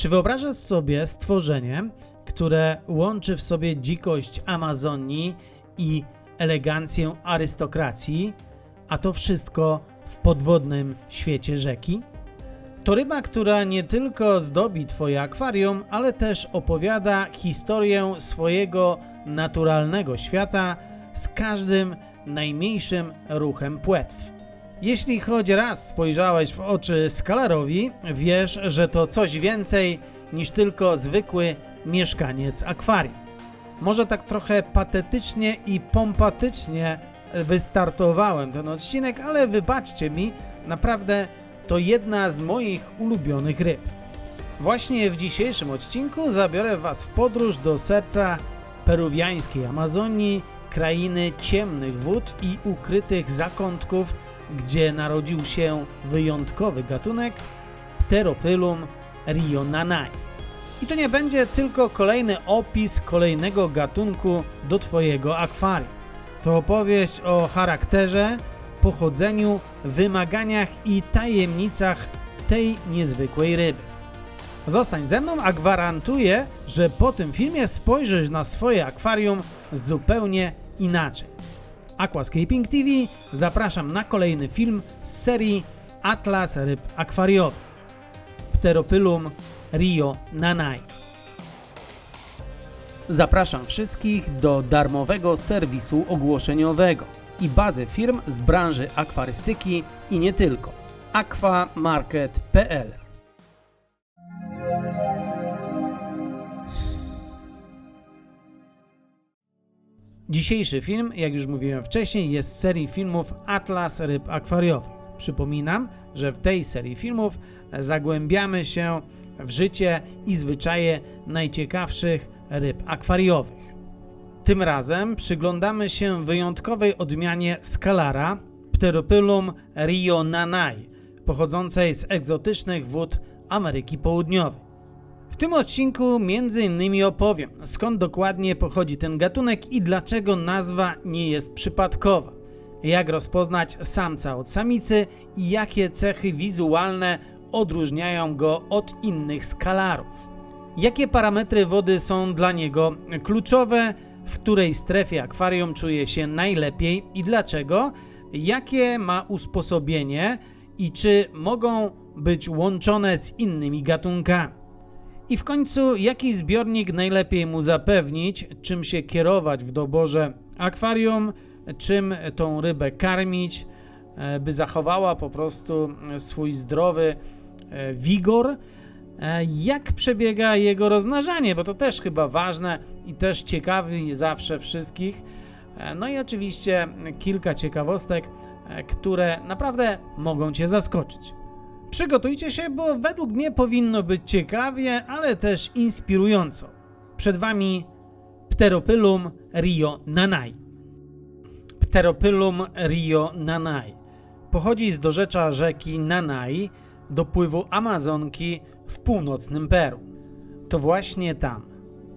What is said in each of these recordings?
Czy wyobrażasz sobie stworzenie, które łączy w sobie dzikość Amazonii i elegancję arystokracji, a to wszystko w podwodnym świecie rzeki? To ryba, która nie tylko zdobi Twoje akwarium, ale też opowiada historię swojego naturalnego świata z każdym najmniejszym ruchem płetw. Jeśli choć raz spojrzałeś w oczy skalarowi, wiesz, że to coś więcej niż tylko zwykły mieszkaniec akwarium. Może tak trochę patetycznie i pompatycznie wystartowałem ten odcinek, ale wybaczcie mi, naprawdę to jedna z moich ulubionych ryb. Właśnie w dzisiejszym odcinku zabiorę Was w podróż do serca peruwiańskiej Amazonii, krainy ciemnych wód i ukrytych zakątków, gdzie narodził się wyjątkowy gatunek Pteropylum rionanai. I to nie będzie tylko kolejny opis kolejnego gatunku do Twojego akwarium. To opowieść o charakterze, pochodzeniu, wymaganiach i tajemnicach tej niezwykłej ryby. Zostań ze mną, a gwarantuję, że po tym filmie spojrzysz na swoje akwarium zupełnie inaczej. Aquascaping TV zapraszam na kolejny film z serii Atlas ryb akwariowych. Pteropylum Rio Nanai. Zapraszam wszystkich do darmowego serwisu ogłoszeniowego i bazy firm z branży akwarystyki i nie tylko. aquamarket.pl Dzisiejszy film, jak już mówiłem wcześniej, jest z serii filmów Atlas Ryb Akwariowych. Przypominam, że w tej serii filmów zagłębiamy się w życie i zwyczaje najciekawszych ryb akwariowych. Tym razem przyglądamy się wyjątkowej odmianie skalara Pteropylum rionanai, pochodzącej z egzotycznych wód Ameryki Południowej. Tym odcinku między innymi opowiem, skąd dokładnie pochodzi ten gatunek i dlaczego nazwa nie jest przypadkowa. Jak rozpoznać samca od samicy i jakie cechy wizualne odróżniają go od innych skalarów. Jakie parametry wody są dla niego kluczowe, w której strefie akwarium czuje się najlepiej i dlaczego, jakie ma usposobienie i czy mogą być łączone z innymi gatunkami. I w końcu, jaki zbiornik najlepiej mu zapewnić, czym się kierować w doborze akwarium, czym tą rybę karmić, e, by zachowała po prostu swój zdrowy e, wigor. E, jak przebiega jego rozmnażanie, bo to też chyba ważne i też ciekawi zawsze wszystkich. No i oczywiście kilka ciekawostek, które naprawdę mogą Cię zaskoczyć. Przygotujcie się, bo według mnie powinno być ciekawie, ale też inspirująco. Przed Wami Pteropylum rio nanai. Pteropylum rio nanai pochodzi z dorzecza rzeki Nanai, dopływu Amazonki w północnym Peru. To właśnie tam,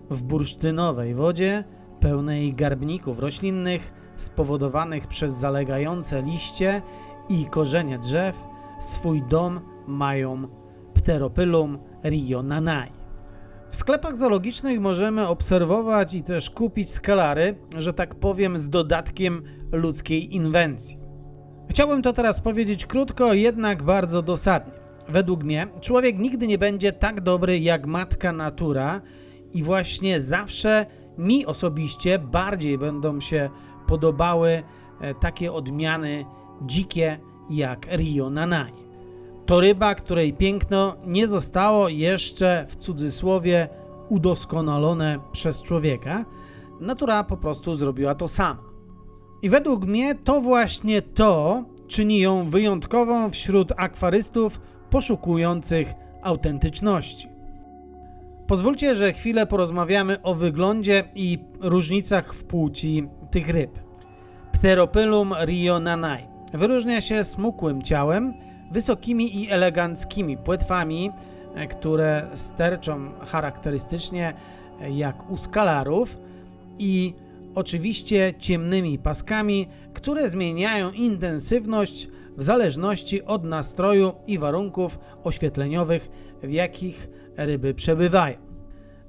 w bursztynowej wodzie, pełnej garbników roślinnych spowodowanych przez zalegające liście i korzenie drzew, swój dom mają Pteropylum rionanai. W sklepach zoologicznych możemy obserwować i też kupić skalary, że tak powiem, z dodatkiem ludzkiej inwencji. Chciałbym to teraz powiedzieć krótko, jednak bardzo dosadnie. Według mnie człowiek nigdy nie będzie tak dobry jak matka natura i właśnie zawsze mi osobiście bardziej będą się podobały e, takie odmiany dzikie jak Rio Nanai. To ryba, której piękno nie zostało jeszcze w cudzysłowie udoskonalone przez człowieka. Natura po prostu zrobiła to sama. I według mnie to właśnie to czyni ją wyjątkową wśród akwarystów poszukujących autentyczności. Pozwólcie, że chwilę porozmawiamy o wyglądzie i różnicach w płci tych ryb. Pteropylum rionanai wyróżnia się smukłym ciałem, wysokimi i eleganckimi płetwami, e, które sterczą charakterystycznie e, jak u skalarów i oczywiście ciemnymi paskami, które zmieniają intensywność w zależności od nastroju i warunków oświetleniowych, w jakich ryby przebywają.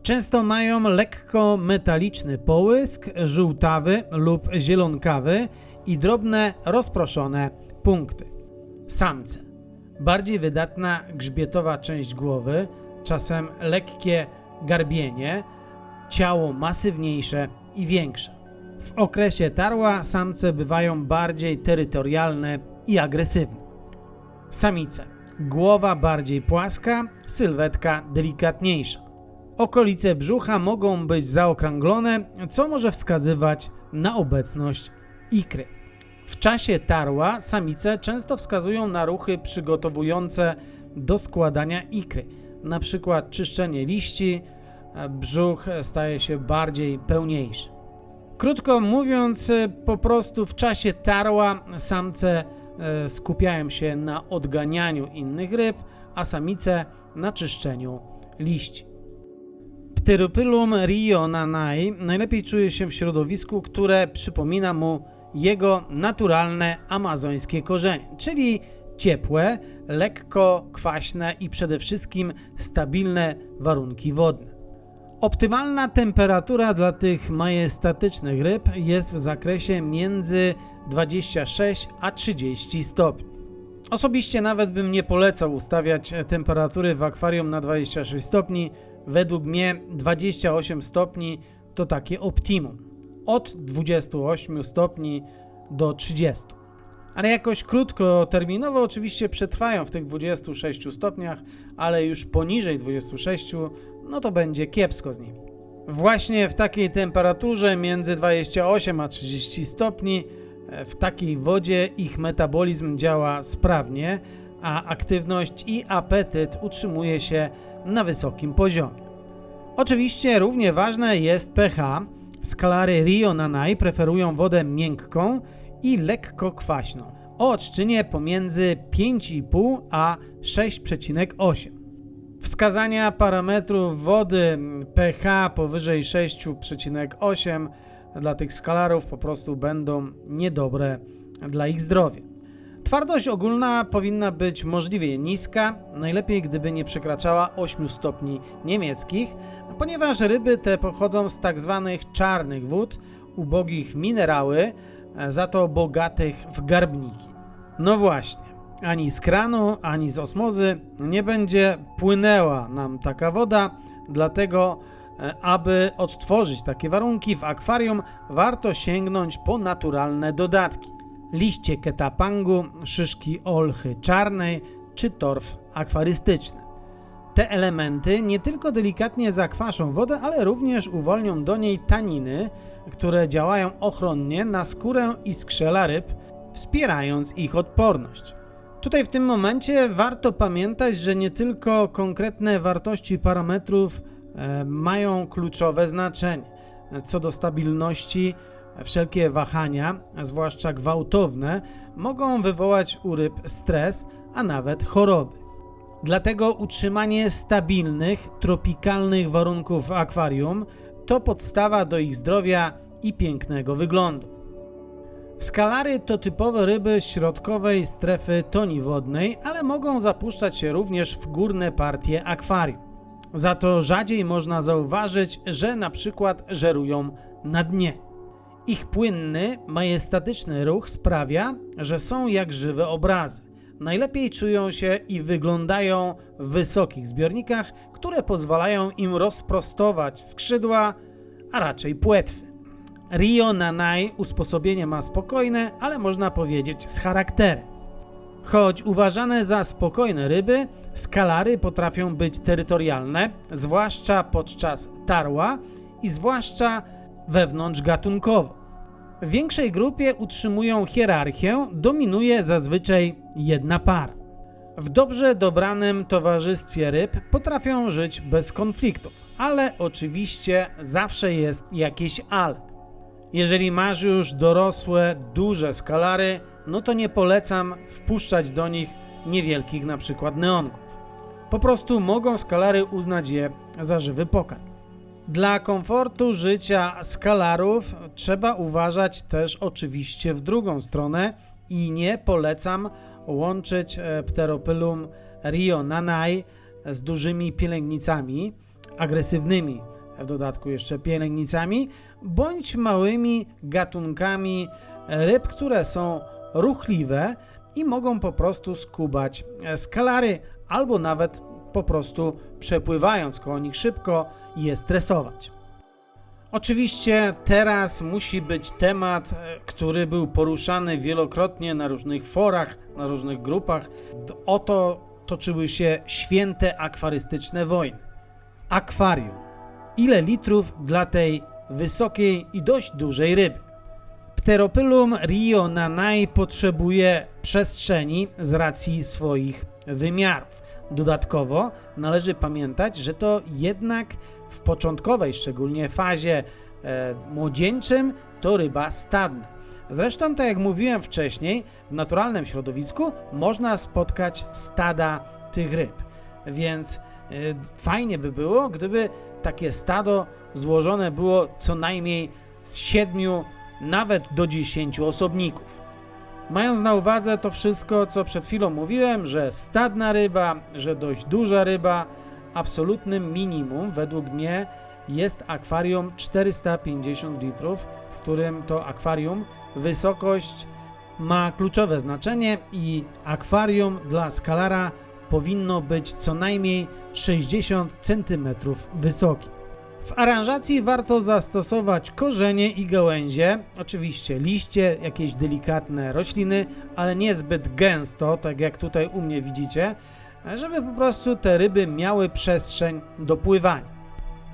Często mają lekko metaliczny połysk, żółtawy lub zielonkawy i drobne rozproszone punkty. Samce. Bardziej wydatna grzbietowa część głowy, czasem lekkie garbienie, ciało masywniejsze i większe. W okresie tarła samce bywają bardziej terytorialne i agresywne. Samice. Głowa bardziej płaska, sylwetka delikatniejsza. Okolice brzucha mogą być zaokrąglone, co może wskazywać na obecność ikry. W czasie tarła samice często wskazują na ruchy przygotowujące do składania ikry, na przykład czyszczenie liści, brzuch staje się bardziej pełniejszy. Krótko mówiąc, po prostu w czasie tarła samce e, skupiają się na odganianiu innych ryb, a samice na czyszczeniu liści. Pteropylum rio nanai najlepiej czuje się w środowisku, które przypomina mu jego naturalne amazońskie korzenie, czyli ciepłe, lekko kwaśne i przede wszystkim stabilne warunki wodne. Optymalna temperatura dla tych majestatycznych ryb jest w zakresie między 26 a 30 stopni. Osobiście nawet bym nie polecał ustawiać temperatury w akwarium na 26 stopni. Według mnie 28 stopni to takie optimum. Od 28 stopni do 30. Ale jakoś krótkoterminowo oczywiście przetrwają w tych 26 stopniach, ale już poniżej 26 no to będzie kiepsko z nimi. Właśnie w takiej temperaturze między 28 a 30 stopni e, w takiej wodzie ich metabolizm działa sprawnie, a aktywność i apetyt utrzymuje się na wysokim poziomie. Oczywiście równie ważne jest pH. Skalary Rio Nanai preferują wodę miękką i lekko kwaśną o odczynie pomiędzy 5,5 a 6,8. Wskazania parametrów wody pH powyżej 6,8 dla tych skalarów po prostu będą niedobre dla ich zdrowia. Twardość ogólna powinna być możliwie niska, najlepiej gdyby nie przekraczała 8 stopni niemieckich, ponieważ ryby te pochodzą z tak zwanych czarnych wód, ubogich w minerały, za to bogatych w garbniki. No właśnie, ani z kranu, ani z osmozy nie będzie płynęła nam taka woda, dlatego e, aby odtworzyć takie warunki w akwarium warto sięgnąć po naturalne dodatki. Liście ketapangu, szyszki olchy czarnej czy torf akwarystyczny. Te elementy nie tylko delikatnie zakwaszą wodę, ale również uwolnią do niej taniny, które działają ochronnie na skórę i skrzela ryb, wspierając ich odporność. Tutaj w tym momencie warto pamiętać, że nie tylko konkretne wartości parametrów e, mają kluczowe znaczenie. Co do stabilności, wszelkie wahania, zwłaszcza gwałtowne, mogą wywołać u ryb stres, a nawet choroby. Dlatego utrzymanie stabilnych, tropikalnych warunków w akwarium to podstawa do ich zdrowia i pięknego wyglądu. Skalary to typowe ryby środkowej strefy toni wodnej, ale mogą zapuszczać się również w górne partie akwarium. Za to rzadziej można zauważyć, że na przykład żerują na dnie. Ich płynny, majestatyczny ruch sprawia, że są jak żywe obrazy. Najlepiej czują się i wyglądają w wysokich zbiornikach, które pozwalają im rozprostować skrzydła, a raczej płetwy. Rio Nanai usposobienie ma spokojne, ale można powiedzieć z charakterem. Choć uważane za spokojne ryby, skalary potrafią być terytorialne, zwłaszcza podczas tarła i zwłaszcza wewnątrz gatunkowo. W większej grupie utrzymują hierarchię, dominuje zazwyczaj jedna para. W dobrze dobranym towarzystwie ryb potrafią żyć bez konfliktów, ale oczywiście zawsze jest jakieś ale. Jeżeli masz już dorosłe, duże skalary, no to nie polecam wpuszczać do nich niewielkich na przykład neonków. Po prostu mogą skalary uznać je za żywy pokarm. Dla komfortu życia skalarów trzeba uważać też oczywiście w drugą stronę i nie polecam łączyć e, Pteropylum rio nanai z dużymi pielęgnicami, agresywnymi w dodatku jeszcze pielęgnicami, bądź małymi gatunkami ryb, które są ruchliwe i mogą po prostu skubać skalary, albo nawet po prostu przepływając koło nich szybko je stresować. Oczywiście teraz musi być temat, e, który był poruszany wielokrotnie na różnych forach, na różnych grupach. Oto toczyły się święte akwarystyczne wojny. Akwarium. Ile litrów dla tej wysokiej i dość dużej ryby? Pteropylum rio nanai potrzebuje przestrzeni z racji swoich wymiarów. Dodatkowo należy pamiętać, że to jednak w początkowej, szczególnie fazie e, młodzieńczym, to ryba stadna. Zresztą, tak jak mówiłem wcześniej, w naturalnym środowisku można spotkać stada tych ryb. Więc e, fajnie by było, gdyby takie stado złożone było co najmniej z siedmiu, nawet do dziesięciu osobników. Mając na uwadze to wszystko, co przed chwilą mówiłem, że stadna ryba, że dość duża ryba, absolutnym minimum według mnie jest akwarium 450 litrów, w którym to akwarium wysokość ma kluczowe znaczenie i akwarium dla skalara powinno być co najmniej 60 cm wysokie. W aranżacji warto zastosować korzenie i gałęzie, oczywiście liście, jakieś delikatne rośliny, ale niezbyt gęsto, tak jak tutaj u mnie widzicie, żeby po prostu te ryby miały przestrzeń do pływania.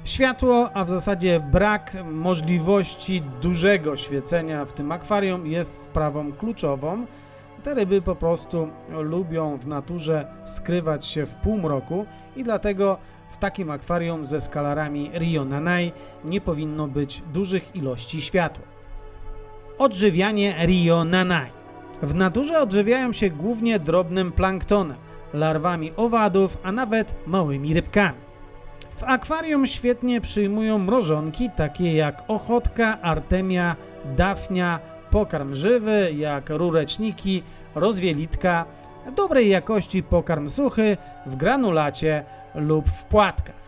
Światło, a w zasadzie brak możliwości dużego świecenia w tym akwarium jest sprawą kluczową. Te ryby po prostu lubią w naturze skrywać się w półmroku i dlatego w takim akwarium ze skalarami Rio Nanai nie powinno być dużych ilości światła. Odżywianie Rio Nanai. W naturze odżywiają się głównie drobnym planktonem, larwami owadów, a nawet małymi rybkami. W akwarium świetnie przyjmują mrożonki takie jak ochotka, artemia, dafnia, pokarm żywy jak rureczniki, rozwielitka, dobrej jakości pokarm suchy w granulacie lub w płatkach.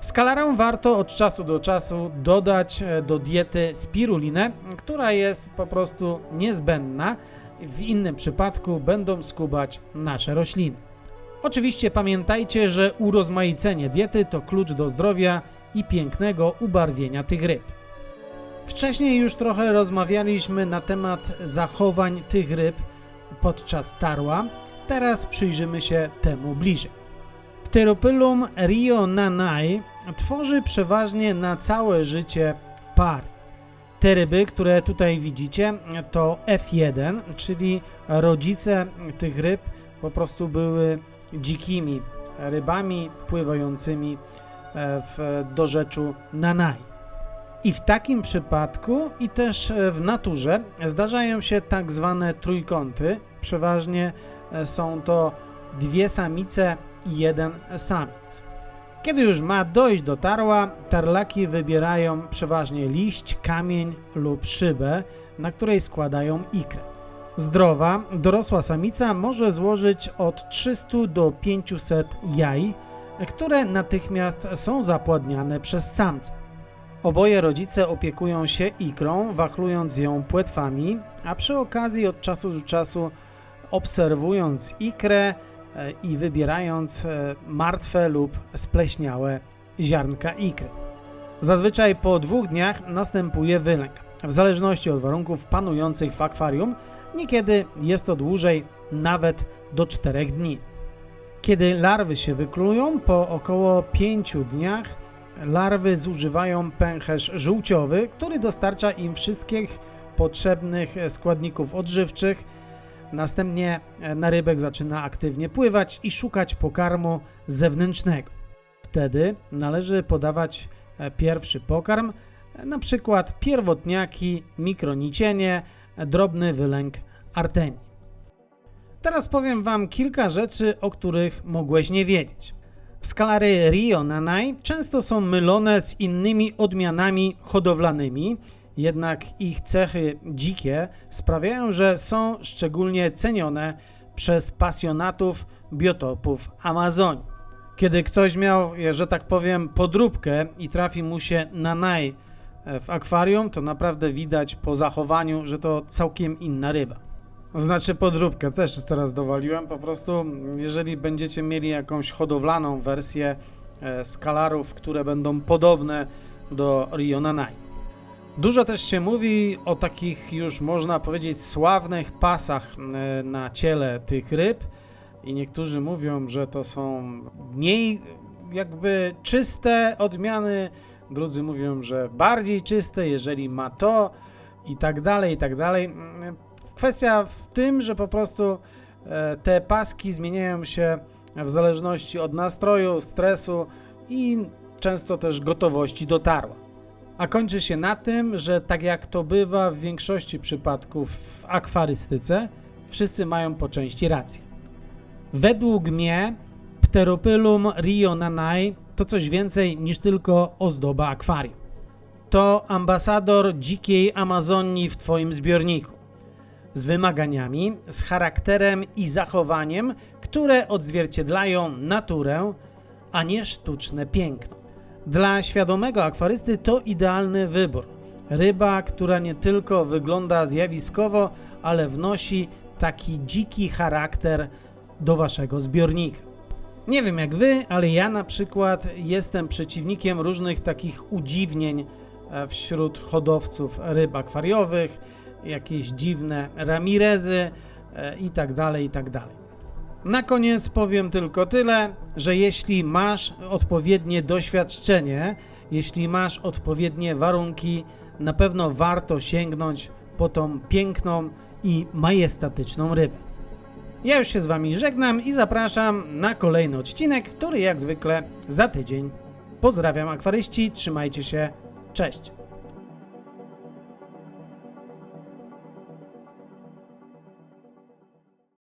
Skalarom warto od czasu do czasu dodać e, do diety spirulinę, która jest po prostu niezbędna. W innym przypadku będą skubać nasze rośliny. Oczywiście pamiętajcie, że urozmaicenie diety to klucz do zdrowia i pięknego ubarwienia tych ryb. Wcześniej już trochę rozmawialiśmy na temat zachowań tych ryb podczas tarła, teraz przyjrzymy się temu bliżej. Pteropylum rio nanai tworzy przeważnie na całe życie pary. Te ryby, które tutaj widzicie, to F1, czyli rodzice tych ryb po prostu były dzikimi rybami pływającymi e, w dorzeczu Nanai. I w takim przypadku i też w naturze zdarzają się tak zwane trójkąty. Przeważnie e, są to dwie samice i jeden samiec. Kiedy już ma dojść do tarła, tarlaki wybierają przeważnie liść, kamień lub szybę, na której składają ikrę. Zdrowa, dorosła samica może złożyć od 300 do 500 jaj, które natychmiast są zapładniane przez samca. Oboje rodzice opiekują się ikrą, wachlując ją płetwami, a przy okazji od czasu do czasu obserwując ikrę e, i wybierając e, martwe lub spleśniałe ziarnka ikry. Zazwyczaj po dwóch dniach następuje wylęk. W zależności od warunków panujących w akwarium, niekiedy jest to dłużej, nawet do 4 dni. Kiedy larwy się wyklują, po około 5 dniach larwy zużywają pęcherz żółciowy, który dostarcza im wszystkich potrzebnych składników odżywczych. Następnie narybek zaczyna aktywnie pływać i szukać pokarmu zewnętrznego. Wtedy należy podawać pierwszy pokarm, na przykład pierwotniaki, mikronicienie, drobny wylęk artemii. Teraz powiem Wam kilka rzeczy, o których mogłeś nie wiedzieć. Skalary Rio Nanai często są mylone z innymi odmianami hodowlanymi, jednak ich cechy dzikie sprawiają, że są szczególnie cenione przez pasjonatów biotopów Amazonii. Kiedy ktoś miał, że tak powiem, podróbkę i trafi mu się na naj e, w akwarium, to naprawdę widać po zachowaniu, że to całkiem inna ryba. Znaczy podróbkę też teraz dowaliłem. Po prostu, jeżeli będziecie mieli jakąś hodowlaną wersję e, skalarów, które będą podobne do Rio Nanai. Dużo też się mówi o takich już można powiedzieć sławnych pasach e, na ciele tych ryb i niektórzy mówią, że to są mniej jakby czyste odmiany, drudzy mówią, że bardziej czyste, jeżeli ma to i tak dalej, i tak dalej. Kwestia w tym, że po prostu e, te paski zmieniają się w zależności od nastroju, stresu i często też gotowości dotarła. A kończy się na tym, że tak jak to bywa w większości przypadków w akwarystyce, wszyscy mają po części rację. Według mnie Pteropylum Rio Nanai to coś więcej niż tylko ozdoba akwarium. To ambasador dzikiej Amazonii w Twoim zbiorniku. Z wymaganiami, z charakterem i zachowaniem, które odzwierciedlają naturę, a nie sztuczne piękno. Dla świadomego akwarysty to idealny wybór. Ryba, która nie tylko wygląda zjawiskowo, ale wnosi taki dziki charakter do waszego zbiornika. Nie wiem jak wy, ale ja na przykład jestem przeciwnikiem różnych takich udziwnień e, wśród hodowców ryb akwariowych, jakieś dziwne ramirezy e, i tak dalej, i tak dalej. Na koniec powiem tylko tyle, że jeśli masz odpowiednie doświadczenie, jeśli masz odpowiednie warunki, na pewno warto sięgnąć po tą piękną i majestatyczną rybę. Ja już się z Wami żegnam i zapraszam na kolejny odcinek, który jak zwykle za tydzień. Pozdrawiam akwaryści, trzymajcie się, cześć!